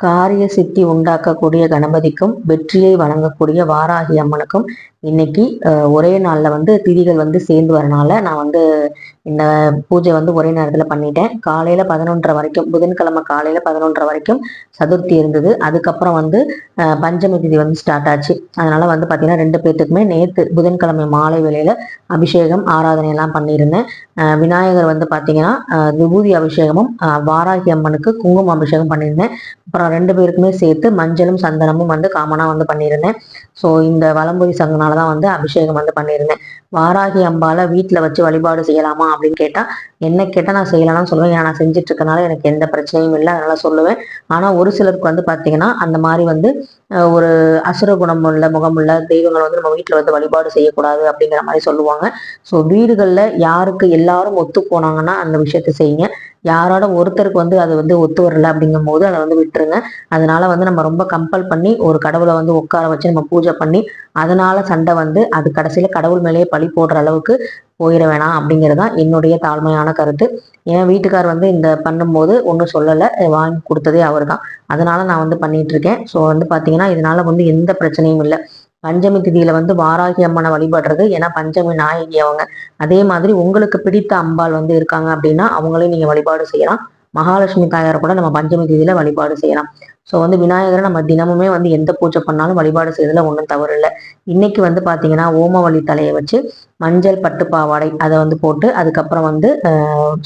காரிய சித்தி உண்டாக்கக்கூடிய கணபதிக்கும் வெற்றியை வழங்கக்கூடிய வாராகி அம்மனுக்கும் இன்னைக்கு ஒரே நாளில் வந்து திதிகள் வந்து சேர்ந்து வரனால நான் வந்து இந்த பூஜை வந்து ஒரே நேரத்தில் பண்ணிட்டேன். காலையில் பதினொன்றரை வரைக்கும் புதன்கிழமை காலையில் பதினொன்றரை வரைக்கும் சதுர்த்தி இருந்தது. அதுக்கப்புறம் வந்து பஞ்சமி திதி வந்து ஸ்டார்ட் ஆச்சு. அதனால் வந்து பார்த்திங்கன்னா ரெண்டு பேர்த்துக்குமே நேற்று புதன்கிழமை மாலை வேளையில் அபிஷேகம் ஆராதனை எல்லாம் பண்ணியிருந்தேன். விநாயகர் வந்து பார்த்தீங்கன்னா விபூதி அபிஷேகமும் வாராகி அம்மனுக்கு குங்குமம் அபிஷேகம் பண்ணியிருந்தேன். அப்புறம் ரெண்டு பேருக்குமே சேர்த்து மஞ்சளும் சந்தனமும் வந்து காமனாக வந்து பண்ணியிருந்தேன். ஸோ இந்த வலம்புரி சங்கனால் தான் வந்து அபிஷேகம் வந்து பண்ணியிருந்தேன். வாராகி அம்பால வீட்டில் வச்சு வழிபாடு செய்யலாமா அப்படின்னு கேட்டால் என்ன கேட்டால் நான் செய்யலாம்னு சொல்லுவேன். ஏன்னா நான் செஞ்சுட்டு இருக்கனால எனக்கு எந்த பிரச்சனையும் இல்லை. அதனால சொல்லுவேன். ஆனால் ஒரு சிலருக்கு வந்து பார்த்தீங்கன்னா அந்த மாதிரி வந்து ஒரு அசுர குணம் உள்ள முகமுள்ள தெய்வங்களை வந்து நம்ம வீட்டில் வந்து வழிபாடு செய்யக்கூடாது அப்படிங்கிற மாதிரி சொல்லுவாங்க. ஸோ வீடுகளில் யாருக்கு எல்லாரும் ஒத்து போனாங்கன்னா அந்த விஷயத்தை செய்யுங்க. யாரோட ஒருத்தருக்கு வந்து அது வந்து ஒத்து வரல அப்படிங்கும் போது அதை வந்து விட்டுருங்க. அதனால வந்து நம்ம ரொம்ப கம்பல் பண்ணி ஒரு கடவுளை வந்து உட்கார வச்சு நம்ம பூஜை பண்ணி அதனால சண்டை வந்து அது கடைசியில கடவுள் மேலேயே பழி போடுற அளவுக்கு போயிட வேணாம் அப்படிங்கிறது தான் என்னுடைய தாழ்மையான கருத்து. என் வீட்டுக்கார் வந்து இந்த பண்ணும்போது ஒன்றும் சொல்லலை வாங்கி கொடுத்ததே அவர் தான் அதனால நான் வந்து பண்ணிட்டு இருக்கேன் ஸோ வந்து பார்த்தீங்கன்னா இதனால வந்து எந்த பிரச்சனையும் இல்லை. பஞ்சமி திதியில வந்து வாராகி அம்மனை வழிபடுறது ஏன்னா பஞ்சமி நாயகி அவங்க. அதே மாதிரி உங்களுக்கு பிடித்த அம்பாள் வந்து இருக்காங்க அப்படின்னா அவங்களையும் நீங்க வழிபாடு செய்யலாம். மகாலட்சுமி தாயார் கூட நம்ம பஞ்சமி தேதியில வழிபாடு செய்யலாம். ஸோ வந்து விநாயகரை நம்ம தினமுமே வந்து எந்த பூஜை பண்ணாலும் வழிபாடு செய்யறதுல ஒன்றும் தவறு இல்லை. இன்னைக்கு வந்து பார்த்தீங்கன்னா ஓமவழி தலையை வச்சு மஞ்சள் பட்டு பாவாடை அதை வந்து போட்டு அதுக்கப்புறம் வந்து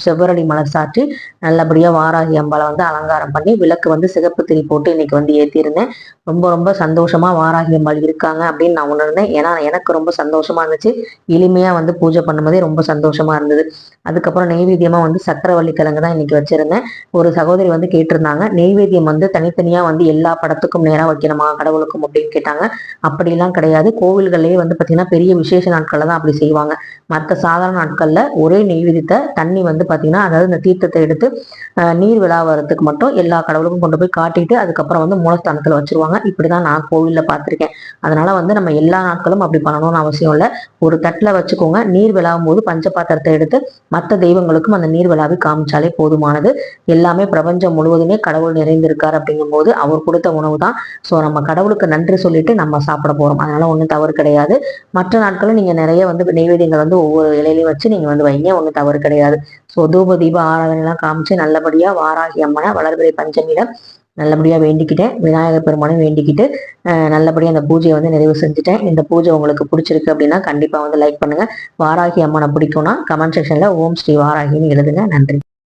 செவ்வரடி மலர் சாற்றி நல்லபடியாக வாராகி அம்பாளை வந்து அலங்காரம் பண்ணி விளக்கு வந்து சிகப்பு திரி போட்டு இன்னைக்கு வந்து ஏற்றிருந்தேன் ரொம்ப ரொம்ப சந்தோஷமாக வாராகி அம்பாள் இருக்காங்க அப்படின்னு நான் உணர்ந்தேன். ஏன்னா எனக்கு ரொம்ப சந்தோஷமா இருந்துச்சு. எளிமையாக வந்து பூஜை பண்ணும்போதே ரொம்ப சந்தோஷமா இருந்தது. அதுக்கப்புறம் நெய்வேத்தியமாக வந்து சக்கரவள்ளி கிழங்கு தான் இன்னைக்கு வச்சிருந்தேன். ஒரு சகோதரி வந்து கேட்டிருந்தாங்க. நெய்வேத்தியம் வந்து தனித்தனி தனித்தனியாக வந்து எல்லா படத்துக்கும் நேராக வைக்கணுமா? கடவுளுக்கும் அப்படின்னு கேட்டாங்க. அப்படிலாம் கிடையாது. கோவில்கள்லயே வந்து பார்த்தீங்கன்னா பெரிய விசேஷ நாட்களில் தான் அப்படி செய்வாங்க. மற்ற சாதாரண நாட்கள்ல ஒரே நெய்வேதியத்தை தண்ணி வந்து பார்த்தீங்கன்னா அதாவது இந்த தீர்த்தத்தை எடுத்து நீர் விழாவதுக்கு மட்டும் எல்லா கடவுளுக்கும் கொண்டு போய் காட்டிட்டு அதுக்கப்புறம் வந்து மூலஸ்தானத்துல வச்சிருவாங்க. இப்படிதான் நான் கோவில்ல பார்த்துருக்கேன் அதனால வந்து நம்ம எல்லா நாட்களும் அப்படி பண்ணணும்னு அவசியம் இல்லை. ஒரு தட்டில் வச்சுக்கோங்க. நீர் விழாவும் போது பஞ்ச பாத்திரத்தை எடுத்து மற்ற தெய்வங்களுக்கும் அந்த நீர் விழாவை காமிச்சாலே போதுமானது. எல்லாமே பிரபஞ்சம் முழுவதுமே கடவுள் நிறைந்திருக்கார் போது அவர் கொடுத்த உணவு தான் ஸோ நம்ம கடவுளுக்கு நன்றி சொல்லிட்டு நம்ம சாப்பிட போறோம். அதனால ஒன்றும் தவறு கிடையாது. மற்ற நாட்களும் நீங்க நிறைய வந்து நெய்வேதியங்கள் வந்து ஒவ்வொரு இலையிலையும் வச்சு நீங்க வந்து வைங்க. ஒன்றும் தவறு கிடையாது. ஸோ தூப தீப ஆராதனை எல்லாம் காமிச்சு நல்லபடியா வாராகி அம்மனை வளர்பிறை பஞ்சமியில நல்லபடியா வேண்டிக்கிட்டேன். விநாயகர் பெருமானையும் வேண்டிக்கிட்டு நல்லபடியாக நல்லபடியா அந்த பூஜையை வந்து நிறைவு செஞ்சுட்டேன். இந்த பூஜை உங்களுக்கு பிடிச்சிருக்கு அப்படின்னா கண்டிப்பா வந்து லைக் பண்ணுங்க. வாராகி அம்மனை பிடிக்கும்னா கமெண்ட் செக்ஷனில் ஓம் ஸ்ரீ வாராகின்னு எழுதுங்க. நன்றி.